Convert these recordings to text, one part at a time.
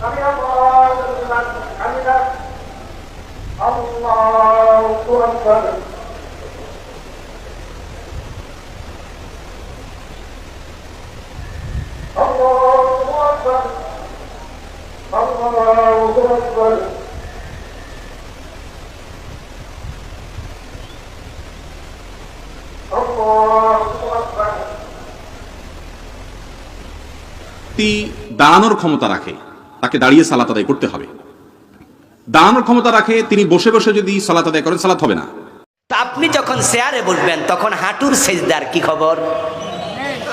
سمع الله لمن حمده الله أكبر الله أكبر الله أكبر الله أكبر ব্যক্তি দাঁড়ানোর ক্ষমতা রাখে তাকে দাঁড়িয়ে সালাত আদায় করতে হবে। দাঁড়ানোর ক্ষমতা রাখে, তিনি বসে বসে যদি সালাত আদায় করেন, সালাত হবে না। তা আপনি যখন শেয়ারে বসবেন তখন হাঁটুর সেজদার কি খবর?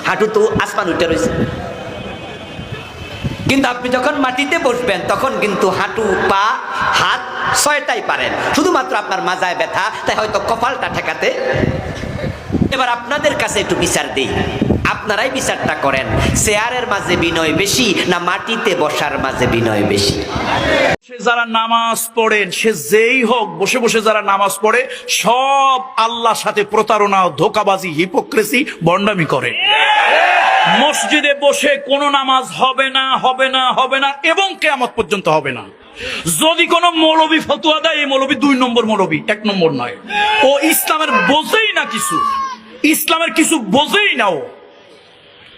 হাঁটু তো আসমান উঠে রয়েছে। কিন্তু আপনি যখন মাটিতে বসবেন, তখন কিন্তু হাঁটু, পা, হাত ছয়টাই পারেন। শুধুমাত্র আপনার মাজায় ব্যথা, তাই হয়তো কপালটা ঠেকাতে এবার আপনাদের কাছে একটু বিচার দিই। আপনারাই বিচারটা করেন, চেয়ারের মাঝে বিনয় বেশি না মাটিতে বসার মাঝে বিনয় বেশি? যারা নামাজ পড়েন, সে যেই হোক, বসে বসে যারা নামাজ পড়ে, সব আল্লাহর সাথে প্রতারণা, ধোকাবাজি হিপোক্রেসি বন্ডামি করে। মসজিদে বসে কোন নামাজ হবে না হবে না হবে না, এবং কেয়ামত পর্যন্ত হবে না। যদি কোনো মৌলবী ফতুয়া দেয়, এই মৌলবী দুই নম্বর মৌলবী, এক নম্বর নয়। ও ইসলামের বোঝেই না কিছু। ইসলামের কিছু বোঝেই না ও।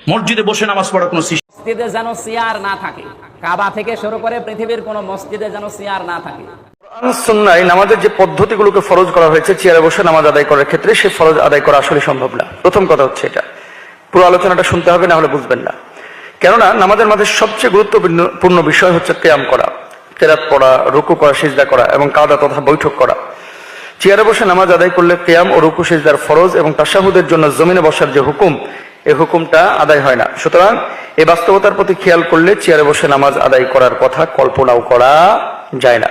মসজিদে বসে নামাজ পড়ার কোনো মসজিদে যেন চেয়ার না থাকে। কাবা থেকে শুরু করে পৃথিবীর কোনো মসজিদে যেন চেয়ার না থাকে। সুন্নায় নামাজের যে পদ্ধতিগুলোকে ফরজ করা হয়েছে চেয়ারে বসে নামাজ আদায় করার ক্ষেত্রে সে ফরজ আদায় করা আসলে সম্ভব না। প্রথম কথা হচ্ছে এটা। পুরো আলোচনাটা শুনতে হবে না হলে বুঝবেন না। কেননা নামাজের মাঝে সবচেয়ে গুরুত্বপূর্ণ বিষয় হচ্ছে কেয়াম করা। পড়া রুকু করা সিজদা করা এবং কাদা তথা বৈঠক করা। চেয়ারে বসে নামাজ আদায় করলে কেয়াম ও রুকু সেজদার ফরজ এবং তাসাহুদের জন্য জমিনে বসার যে হুকুম এই হুকুমটা আদায় হয় না। সুতরাং এই বাস্তবতার প্রতি খেয়াল করলে চেয়ারে বসে নামাজ আদায় করার কথা কল্পনাও করা যায় না।